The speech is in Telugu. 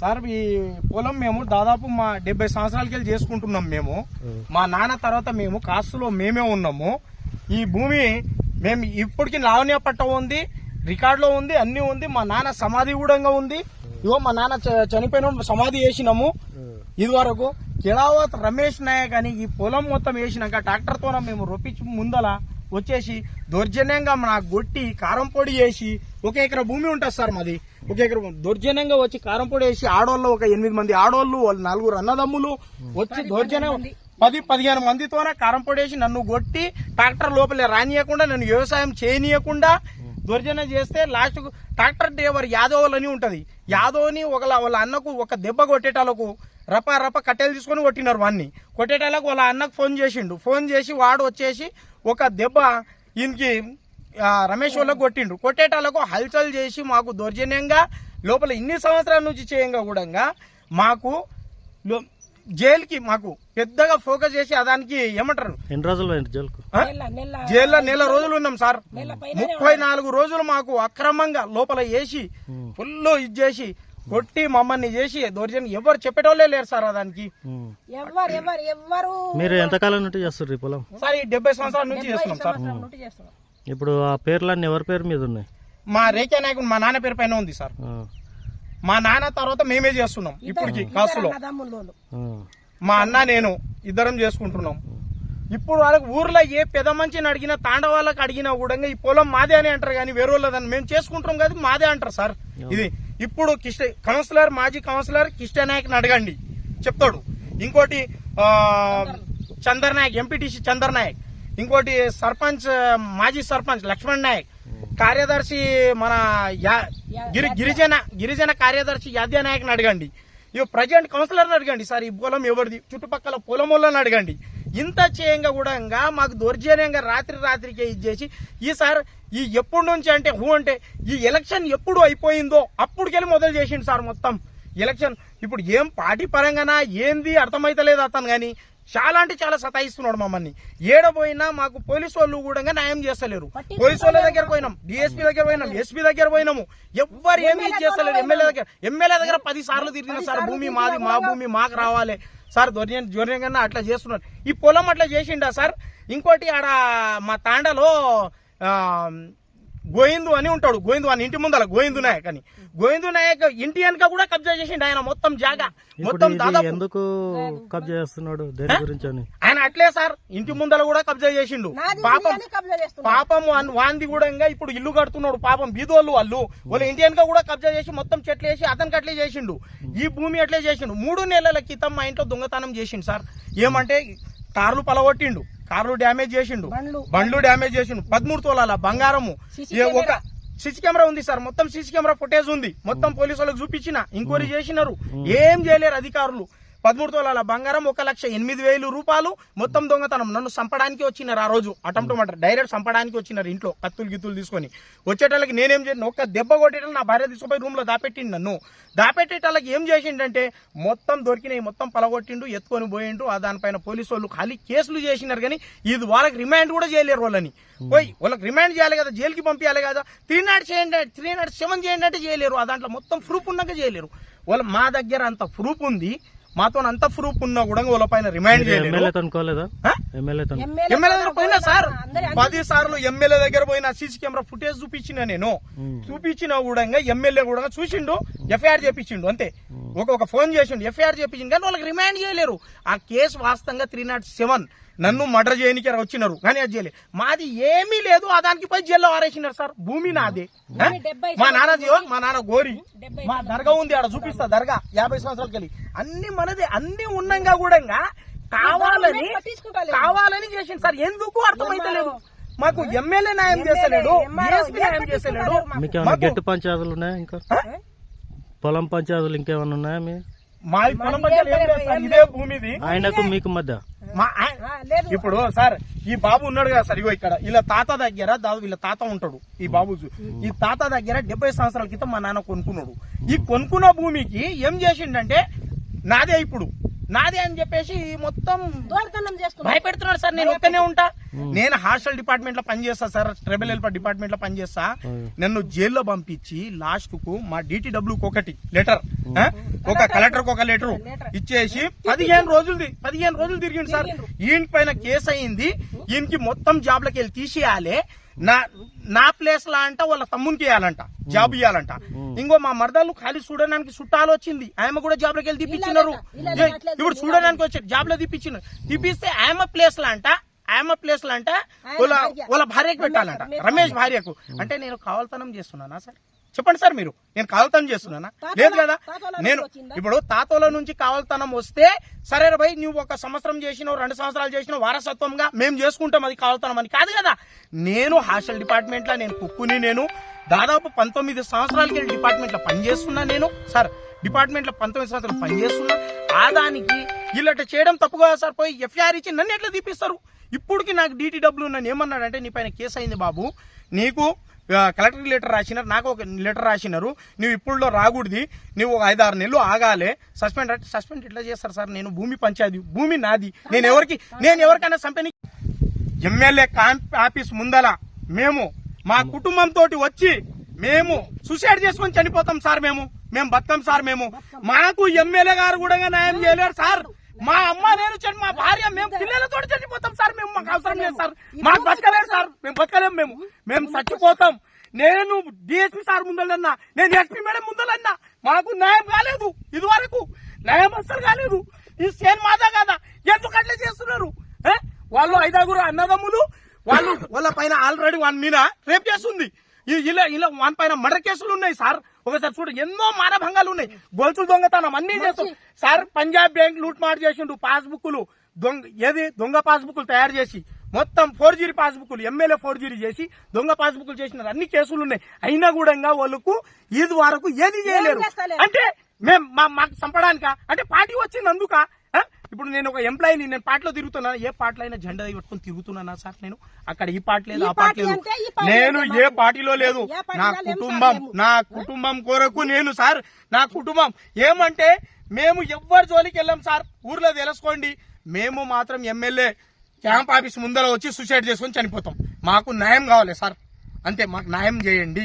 సార్ ఈ పొలం మేము దాదాపు మా డెబ్బై సంవత్సరాలకి వెళ్ళి చేసుకుంటున్నాం మేము. మా నాన్న తర్వాత మేము కాస్తులో మేమే ఉన్నాము. ఈ భూమి మేము ఇప్పటికి లావణ్య పట్టం ఉంది రికార్డులో ఉంది అన్ని ఉంది. మా నాన్న సమాధి కూడా ఉంది. ఇగో మా నాన్న చనిపోయిన సమాధి వేసినాము. ఇది వరకు కిరావత్ రమేష్ నాయక్ అని ఈ పొలం మొత్తం వేసినాక ట్రాక్టర్తో మేము రొప్పించి ముందల వచ్చేసి దౌర్జన్యంగా నాకు కొట్టి కారం పొడి వేసి ఒక ఎకరా భూమి ఉంటుంది సార్ మాది. ఒక ఎకరా. దౌర్జన్యంగా వచ్చి కారం పొడి వేసి ఆడోళ్ళు ఒక ఎనిమిది మంది ఆడోళ్ళు వాళ్ళు నలుగురు అన్నదమ్ములు వచ్చి దౌర్జన్యం పది పదిహేను మందితోనే కారం పొడి వేసి నన్ను కొట్టి ట్రాక్టర్ లోపల రానియకుండా నన్ను వ్యవసాయం చేయనీయకుండా దౌర్జన్యం చేస్తే లాస్ట్ ట్రాక్టర్ డ్రైవర్ యాదవ్ అని ఉంటది. యాదవ్ని ఒక వాళ్ళ అన్నకు ఒక దెబ్బ కొట్టేటాలకు రప రప కట్టెలు తీసుకొని కొట్టినారు వాడిని కొట్టేటాలకు వాళ్ళ అన్నకు ఫోన్ చేసిండు. ఫోన్ చేసి వాడు వచ్చేసి ఒక దెబ్బ ఈయనకి రమేష్ వాళ్ళకు కొట్టిండు కొట్టేటాలకు హల్చల్ చేసి మాకు దౌర్జన్యంగా లోపల ఇన్ని సంవత్సరాల నుంచి చేయంగా కూడా మాకు జైలుకి మాకు పెద్దగా ఫోకస్ చేసి అదానికి ఏమంటారు? ఎన్ని రోజులు జైలుకు? ఆ? నెల నెల జైల్లో నెల రోజులు ఉన్నాం సార్. ముప్పై నాలుగు రోజులు మాకు అక్రమంగా లోపల వేసి ఫుల్ ఇది చేసి కొట్టి మమ్మల్ని చేసి దౌర్జన్యం. ఎవరు చెప్పేటోళ్ళే లేరు సార్ ఆ దానికి. ఎవరు ఎవరు ఎవరు? మీరు ఎంతకాలం నుండి చేస్తారు పొలం? సార్ ఈ డెబ్బై సంవత్సరాల నుంచి చేస్తున్నాం సార్. ఇప్పుడు ఆ పేర్లన్నీ ఎవరి పేరు మీద ఉన్నాయి? మా రేఖా నాయకుడు మా నాన్న పేరు పైన ఉంది సార్. మా నాన్న తర్వాత మేమే చేస్తున్నాం ఇప్పటికి కాసులో. మా అన్న నేను ఇద్దరం చేసుకుంటున్నాం. ఇప్పుడు వాళ్ళకి ఊర్లో ఏ పెద్ద మంచిని అడిగినా తాండవాళ్ళకి అడిగినా కూడా ఈ పొలం మాదే అని అంటారు కానీ వేరే వాళ్ళదని మేము చేసుకుంటాం కదా మాదే అంటారు సార్. ఇది ఇప్పుడు కిష్ట కౌన్సిలర్ మాజీ కౌన్సిలర్ కిష్ట నాయక్ని అడగండి. చెప్తాడు. ఇంకోటి ఆ, చందర్ నాయక్ ఎంపీటీసీ చందర్ నాయక్. ఇంకోటి సర్పంచ్ మాజీ సర్పంచ్ లక్ష్మణ్ నాయక్. కార్యదర్శి మన యా- గిరి గిరిజన గిరిజన కార్యదర్శి యాద్య నాయక్ని అడగండి. ఇక ప్రజెంట్ కౌన్సిలర్ని అడగండి సార్ ఈ పొలం ఎవరిది? చుట్టుపక్కల పొలం వాళ్ళని అడగండి. ఇంత చేయంగా కూడా మాకు దౌర్జన్యంగా రాత్రి రాత్రికే ఇది చేసి ఈ సార్ ఈ ఎప్పటి నుంచి అంటే హూ అంటే ఈ ఎలక్షన్ ఎప్పుడు అయిపోయిందో అప్పుడుకెళ్ళి మొదలు చేసిండు సార్ మొత్తం. ఎలక్షన్ ఇప్పుడు ఏం పార్టీ పరంగానా ఏంది అర్థమైతలేదు అతను కానీ చాలా అంటే చాలా సతాయిస్తున్నాడు మమ్మల్ని. ఏడపోయినా మాకు పోలీసు వాళ్ళు కూడా న్యాయం చేస్తలేరు. పోలీసు వాళ్ళ దగ్గర పోయినాం డిఎస్పీ దగ్గర పోయినాం ఎస్పీ దగ్గర పోయినాము. ఎవ్వరు ఏమీ చేస్తలేరు. ఎమ్మెల్యే దగ్గర ఎమ్మెల్యే దగ్గర పది సార్లు తిరిగిన సార్ భూమి మాది మా భూమి మాకు రావాలి. సార్ దొరిన జ్వరంగా అట్లా చేస్తున్నారు ఈ పొలం అట్లా చేసిండా సార్? ఇంకోటి ఆడ మా తాండలో గోయిందు అని ఉంటాడు. గోయిందు అని ఇంటి ముందల గోయిందు నాయక్ అని. గోయిందు నాయక్ ఇంటి వెనక కూడా కబ్జా చేసిండు ఆయన మొత్తం జాగా. మొత్తం దాదాపు. ఎందుకు కబ్జా చేస్తున్నాడు దేని గురించి అని? ఆయన అట్లే సార్. ఇంటి ముందల కూడా కబ్జా చేసిండు. పాపం పాపం వాన్- వాంది కూడా ఇంకా ఇప్పుడు ఇల్లు కడుతున్నాడు. పాపం బీదోళ్ళు వాళ్ళు. వాళ్ళ ఇంటి వెనక కూడా కబ్జా చేసి మొత్తం చెట్లు వేసి అతనికి అట్లే చేసిండు. ఈ భూమి అట్లే చేసిండు. మూడు నెలల క్రితం మా ఇంట్లో దొంగతనం చేసిండు సార్. ఏమంటే కార్లు పలగొట్టిండు. కార్లు డ్యామేజ్ చేసిండు. బండ్లు. బండ్లు డ్యామేజ్ చేసిండు. పదమూడు తోలాల బంగారము. ఒక సీసీ కెమెరా ఉంది సార్. మొత్తం సీసీ కెమెరా ఫుటేజ్ ఉంది. మొత్తం పోలీసు వాళ్ళకి చూపించిన ఎంక్వైరీ చేసినారు. ఏం చేయలేరు అధికారులు. పదమూడు తోలాల బంగారం ఒక లక్ష ఎనిమిది వేలు రూపాయలు. మొత్తం దొంగతనం. నన్ను చంపడానికి వచ్చినారు ఆ రోజు. అటెంప్ట్ మటర్. డైరెక్ట్ చంపడానికి వచ్చినారు ఇంట్లో కత్తులు గిత్తులు తీసుకొని. వచ్చేటోళ్ళకి నేనేం చేసిన? ఒక్క దెబ్బ కొట్టేటోళ్ళు నా భార్య తీసుకుపోయి రూమ్లో దాపెట్టిండు నన్ను. దాపెట్టేటోళ్ళకి ఏం చేసిండంటే మొత్తం దొరికినాయి మొత్తం పలగొట్టిండు ఎత్తుకొని పోయిండు. ఆ దానిపైన పోలీసు వాళ్ళు ఖాళీ కేసులు చేసినారు కానీ ఇది వాళ్ళకి రిమాండ్ కూడా చేయలేరు వాళ్ళని. పోయి వాళ్ళకి రిమాండ్ చేయాలి కదా? జైలుకి పంపించాలి కదా? త్రీ నాట్ చేయండి త్రీ నాట్ సెవెన్ చేయండి అంటే చేయలేరు. ఆ దాంట్లో మొత్తం ప్రూఫ్ ఉన్నాక చేయలేరు. వాళ్ళు మా దగ్గర అంత ప్రూఫ్ ఉంది. మాతో అంత ప్రూఫ్ ఉన్నా కూడా వాళ్ళ పైన రిమాండ్ ఎమ్మెల్యే దగ్గర పోయినా సార్ పది సార్లు ఎమ్మెల్యే దగ్గర పోయిన సీసీ కెమెరా ఫుటేజ్ చూపించిన నేను. చూపించిన కూడా ఎమ్మెల్యే కూడా చూసిండు ఎఫ్ఐఆర్ చేపించిండు అంతే. ఒక ఒక ఫోన్ చేసిండు ఎఫ్ఐఆర్ చేపించిండు కానీ వాళ్ళకి రిమాండ్ చేయలేరు. ఆ కేసు వాస్తవంగా త్రీ నాట్ సెవెన్. నన్ను మర్డర్ చేయడానికి వచ్చినారు. కానీ అది చేయలేదు మాది ఏమీ లేదు ఆ దానికి పోయి జైల్లో వారేసినారు సార్. భూమి నాదే. మా నాన్న జీవో మా నాన్న గోరి. మా దర్గా ఉంది ఆడ చూపిస్తా దర్గా. యాభై సంవత్సరాలకి వెళ్ళి. అన్ని మనది అన్ని ఉన్నాగా కూడా కావాలని. కావాలని చేసింది సార్. ఎందుకు అర్థమైతలేదు మాకు ఎమ్మెల్యే న్యాయం చేస్తలేడు న్యాయం చేస్తలేడు. మీకు. ఏమైనా మాకు- గట్టి పంచాయతీలు ఉన్నాయా ఇంకా? పొలం పంచాయతీలు ఇంకేమైనా ఉన్నాయా మీ? మా పొలం సార్, ఇదే భూమిది. ఆయనకు మీకు మధ్య? మా ఇప్పుడు సార్ ఈ బాబు ఉన్నాడు కదా సార్ ఇగో ఇక్కడ. వీళ్ళ తాత దగ్గర దాదాపు వీళ్ళ తాత ఉంటాడు ఈ బాబు ఈ తాత దగ్గర డెబ్బై సంవత్సరాల క్రితం మా నాన్న కొనుక్కున్నాడు. ఈ కొనుక్కున్న భూమికి ఏం చేసిండంటే నాదే ఇప్పుడు. నాదే అని చెప్పేసి మొత్తం భయపెడుతున్నాడు సార్ నేను ఒక్కనే ఉంటా. నేను హాస్టల్ డిపార్ట్మెంట్లో పనిచేస్తా సార్ ట్రైబల్ హెల్ప్ డిపార్ట్మెంట్లో పనిచేస్తా నన్ను జైల్లో పంపించి లాస్ట్కు మా డిటిడబ్ల్యూ ఒకటి లెటర్ ఒక కలెక్టర్ ఒక లెటర్ ఇచ్చేసి పదిహేను రోజులు పదిహేను రోజులు తిరిగింది సార్. ఈయన పైన కేసు అయింది. ఈయనకి మొత్తం జాబ్లకి వెళ్ళి తీసేయాలి. నా నా ప్లేస్ లా అంట వాళ్ళ తమ్మునికి ఇవ్వాలంట జాబ్ ఇవ్వాలంట ఇంకో మా మరదలు ఖాళీ చూడడానికి చుట్టాలు వచ్చింది. ఆమె కూడా జాబ్లోకి వెళ్ళి తీపిచ్చినారు. ఇప్పుడు చూడడానికి వచ్చారు జాబ్లో తీపిచ్చిన తీపిస్తే ఆమె ప్లేస్ లా అంట ఆమె ప్లేస్ లా అంట వాళ్ళ. వాళ్ళ భార్యకు పెట్టాలంట. రమేష్ భార్యకు. అంటే నేను కావలతనం చేస్తున్నానా సార్? చెప్పండి సార్ మీరు. నేను కావలతనం చేస్తున్నానా? లేదు కదా? నేను? ఇప్పుడు తాతోల నుంచి కావలతనం వస్తే సరే భయ్ నువ్వు ఒక సంవత్సరం చేసినావు రెండు సంవత్సరాలు చేసినావు వారసత్వంగా మేము చేసుకుంటాం అది కావలతనం అని. కాదు కదా? నేను హాస్టల్ డిపార్ట్మెంట్లో నేను కుక్కుని నేను దాదాపు పంతొమ్మిది సంవత్సరాలకి డిపార్ట్మెంట్లో పనిచేస్తున్నా నేను. సార్ డిపార్ట్మెంట్లో పంతొమ్మిది సంవత్సరాలు పనిచేస్తున్నా ఆ దానికి ఇల్లట చేయడం తప్పు కదా సార్. పోయి ఎఫ్ఐఆర్ ఇచ్చి నన్ను ఎట్లా తీపిస్తారు? ఇప్పటికి నాకు డీటీడబ్ల్యూ నన్ను ఏమన్నాడంటే నీ పైన కేసు అయింది బాబు. నీకు ఆ, కలెక్టర్ లెటర్ రాసినారు నాకు ఒక లెటర్ రాసినారు. నువ్వు ఇప్పుడులో రాకూడదు నువ్వు ఒక ఐదు ఆరు నెలలు ఆగాలే. సస్పెండ్ సస్పెండ్ ఇట్లా చేస్తారు సార్? నేను భూమి పంచాయతీ భూమి నాది. నేను ఎవరికి నేను ఎవరికైనా సంపెని ఎమ్మెల్యే కాంప్ ఆఫీస్ ముందల మేము మా కుటుంబంతో వచ్చి మేము సూసైడ్ చేసుకొని చనిపోతాం సార్ మేము. మేము బతాం సార్ మేము. మాకు ఎమ్మెల్యే గారు కూడా న్యాయం చేయలేరు సార్. మా అమ్మ నేను చని మా భార్య మేము పిల్లలతో చనిపోతాం సార్ మేము మాకు అవసరం లేదు సార్. మాకు బతకలేదు సార్. మేము బతకలేం మేము. మేము చచ్చిపోతాం. నేను డిఎస్పీ సార్ ముందలన్నా. నేను ఎస్పీ మేడం ముందలన్నా. మాకు న్యాయం కాలేదు ఇది వరకు న్యాయం అస్సలు కాలేదు. ఈ సేన్ మాదా కాదా? ఎందుకు అట్లా చేస్తున్నారు? వాళ్ళు ఐదాగురు అన్నదమ్ములు. వాళ్ళు వాళ్ళ పైన ఆల్రెడీ వన్ మీద రేప్ చేస్తుంది ఇలా ఇలా వన్ పైన మర్డర్ కేసులు ఉన్నాయి సార్. ఒకసారి చూడు ఎన్నో మానభంగాలు ఉన్నాయి. గొలుసులు దొంగతనం అన్ని చేస్తాం. సార్ పంజాబ్ బ్యాంక్ లూట్ మాట్ చేసిండు పాస్బుక్లు దొంగ ఏది? దొంగ పాస్బుక్లు తయారు చేసి మొత్తం ఫోర్ జీరీ పాస్బుక్లు ఎమ్మెల్యే ఫోర్ జీరీ చేసి దొంగ పాస్బుక్లు చేసిన అన్ని కేసులు ఉన్నాయి. అయినా కూడా ఇంకా వాళ్ళకు ఇది వరకు ఏది చేయలేరు. అంటే మేము మా మాకు చంపడానికా? అంటే పార్టీ వచ్చింది అందుక? ఇప్పుడు నేను ఒక ఎంప్లాయీని నేను పార్టీలో తిరుగుతున్నాను ఏ పార్టీలో అయినా జెండా పెట్టుకొని తిరుగుతున్నానా సార్ నేను? అక్కడ ఈ పార్టీ లేదు ఆ పార్టీ లేదు. నేను ఏ. పార్టీలో లేదు. నా కుటుంబం. నా కుటుంబం కొరకు నేను సార్ నా కుటుంబం. ఏమంటే మేము ఎవ్వరి జోలికి వెళ్ళాం సార్? ఊర్లో తెలుసుకోండి. మేము మాత్రం ఎమ్మెల్యే క్యాంప్ ఆఫీస్ ముందర వచ్చి సూసైడ్ చేసుకొని చనిపోతాం. మాకు న్యాయం కావాలి సార్. అంతే మాకు న్యాయం చేయండి.